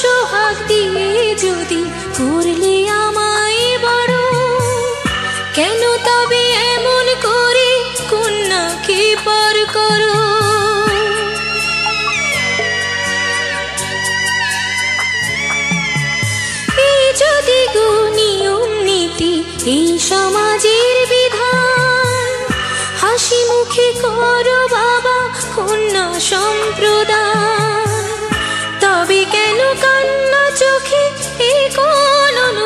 সোহাগ দিয়ে যদি করলে আমায় বড়, কেন তবে এমন করে কন্যাকে পর করো? যদি গো নিয়ম নীতি এই সমাজের বিধান, হাসি মুখে করো বাবা কন্যা সম্প্রদায়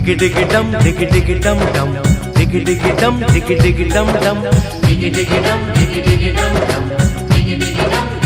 Diggy diggy dum, diggy diggy dum dum, diggy diggy dum, diggy diggy dum dum, diggy diggy dum, diggy diggy dum dum, diggy diggy dum